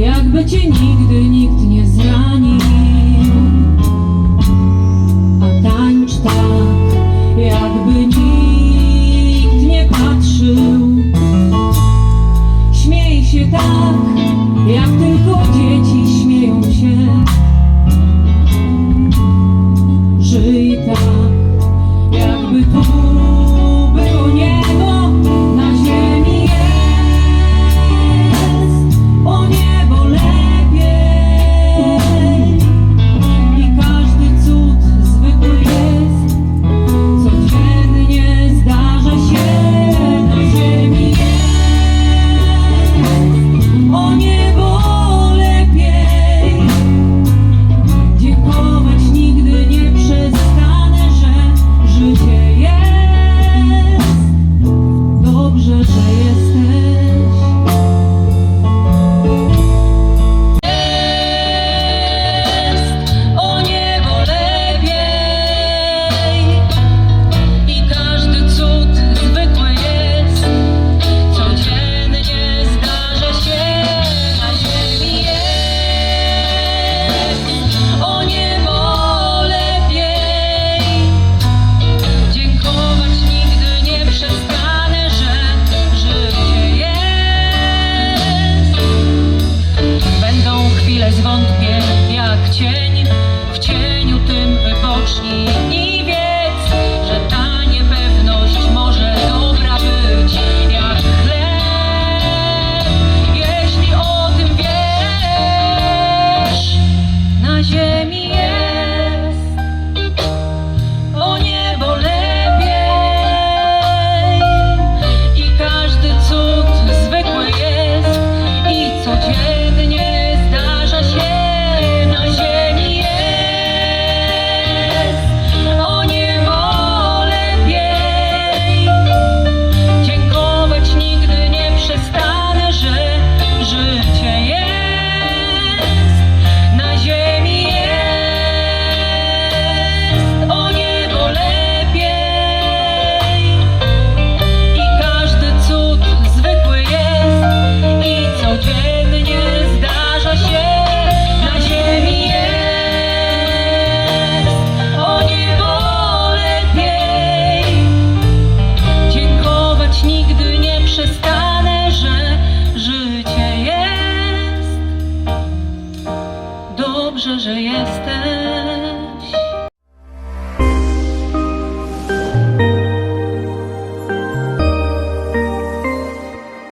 Jakby cię nigdy nikt nie zranił. możesz